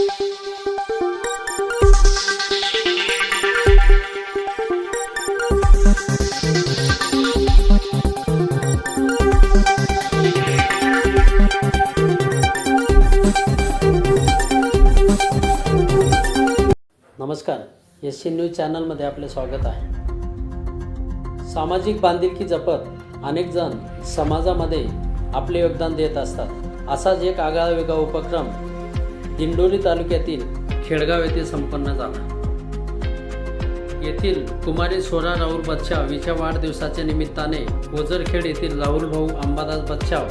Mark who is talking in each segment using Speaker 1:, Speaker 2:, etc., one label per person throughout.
Speaker 1: नमस्कार S C news चॅनलमध्ये आपले स्वागत आहे. सामाजिक बांधिलकी जपत अनेक जण समाजामध्ये आपले योगदान देत असतात. असाच एक आगळा वेगळा उपक्रम दिंडोली तालुक्यातील खेडगाव येथे संपन्न झाला. येथील कुमारी सोरा राहुल बच्छाव हिच्या वाढदिवसाच्या निमित्ताने ओझरखेड येथील राहुल भाऊ अंबादास बच्छाव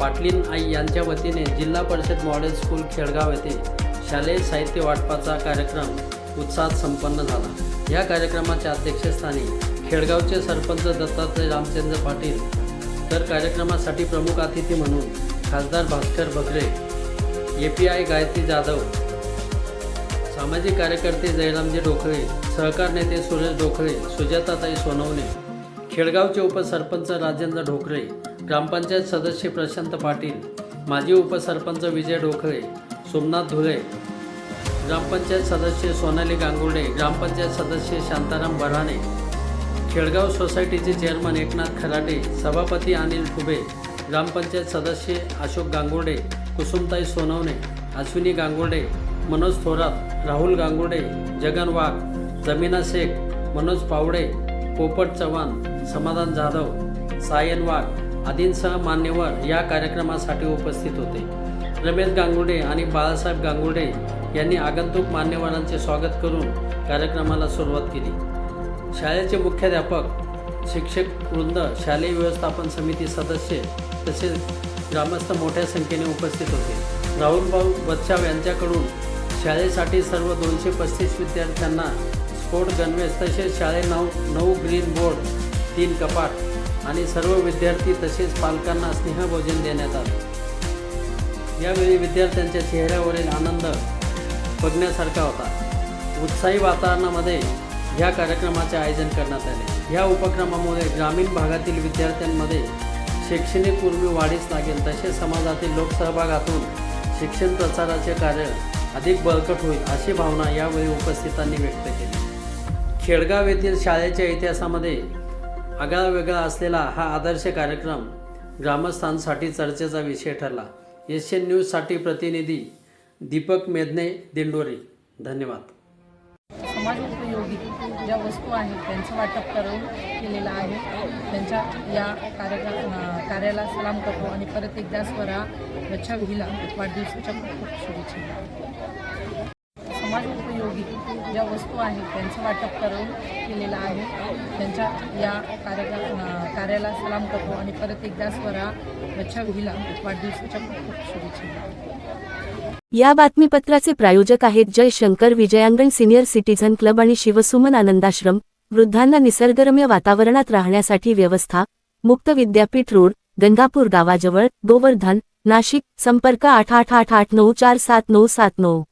Speaker 1: पाटलीन आई यांच्या वतीने जिल्हा परिषद मॉडेल स्कूल खेडगाव येथे शालेय साहित्य वाटपाचा कार्यक्रम उत्साहात संपन्न झाला. या कार्यक्रमाच्या अध्यक्षस्थानी खेडगावचे सरपंच दत्तात्रय रामचंद्र पाटील तर कार्यक्रमासाठी प्रमुख अतिथी म्हणून खासदार Bhaskar Bagre A P I Gayatri Jadhav सामाजिक कार्यकर्ते जयरामजी डोकळे सहकार नेते सुरेश डोकळे सुजाताताई सोनवणे खेडगावचे उपसरपंच राजेंद्र ढोकळे ग्रामपंचायत सदस्य प्रशांत पाटील माजी उपसरपंच विजय ढोकळे सोमनाथ धुळे ग्रामपंचायत सदस्य सोनाली गांगुर्डे ग्रामपंचायत सदस्य शांताराम बराणे खेडगाव सोसायटीचे चेअरमन एकनाथ खराटे सभापती अनिल फुबे ग्रामपंचायत सदस्य अशोक गांगुर्डे कुसुमताई सोनवणे अश्विनी गांगुर्डे मनोज थोरात राहुल गांगुर्डे जगन वाघ जमीना शेख मनोज पावडे पोपट चव्हाण समाधान जाधव सायन वाघ आदींसह मान्यवर या कार्यक्रमासाठी उपस्थित होते. रमेश गांगुर्डे आणि बाळासाहेब गांगुर्डे यांनी आगंतुक मान्यवरांचे स्वागत करून कार्यक्रमाला सुरुवात केली. शाळेचे मुख्याध्यापक शिक्षक वृंद शालेय व्यवस्थापन समिती सदस्य तसेच ग्रामस्थ मोठ्या संख्येने उपस्थित होते. राहुलभाऊ बच्छाव यांच्याकडून शाळेसाठी सर्व दोनशे पस्तीस विद्यार्थ्यांना स्पोर्ट गणवेश तसेच शाळे नऊ नऊ ग्रीन बोर्ड तीन कपाट आणि सर्व विद्यार्थी तसेच पालकांना स्नेहभोजन देण्यात आले. यावेळी विद्यार्थ्यांच्या चेहऱ्यावरील आनंद बघण्यासारखा होता. उत्साही वातावरणामध्ये या कार्यक्रमाचे आयोजन करण्यात आले. या उपक्रमामुळे ग्रामीण भागातील विद्यार्थ्यांमध्ये शैक्षणिक उर्मी वाढीस लागेल तसेच समाजातील लोकसहभागातून शिक्षण प्रचाराचे कार्य अधिक बळकट होईल अशी भावना यावेळी उपस्थितांनी व्यक्त केली. खेडगाव येथील शाळेच्या इतिहासामध्ये आगळा वेगळा असलेला हा आदर्श कार्यक्रम ग्रामस्थांसाठी चर्चेचा विषय ठरला. एशियन न्यूजसाठी प्रतिनिधी दीपक मेदने दिंडोरी. धन्यवाद.
Speaker 2: समाज उपयोगी ज्या वस्तू आहेत त्यांचं वाटप करून केलेलं आहे. त्यांच्या या कार्यक्रम कार्याला सलाम करतो आणि परत एकदा स्वरा बच्चा विहिला वाढदिवसाच्या खूप खूप शुभेच्छा समाज उपयोगी ज्या वस्तू आहेत त्यांचं वाटप करून केलेलं आहे. त्यांच्या या कार्यक्रम कार्याला सलाम करतो आणि परत एकदा स्वरा बच्चा विहिला वाढदिवसाच्या खूप खूप शुभेच्छा
Speaker 3: या बातमीपत्राचे प्रायोजक आहेत Jayshankar Vijayangan senior citizen club आणि शिवसुमन आनंदाश्रम वृद्धांना निसर्गरम्य वातावरणात राहण्यासाठी व्यवस्था मुक्त विद्यापीठ रोड गंगापूर गावाजवळ गोवर्धन नाशिक संपर्क आठ आठ आठ आठ नऊ चार सात नऊ सात नऊ.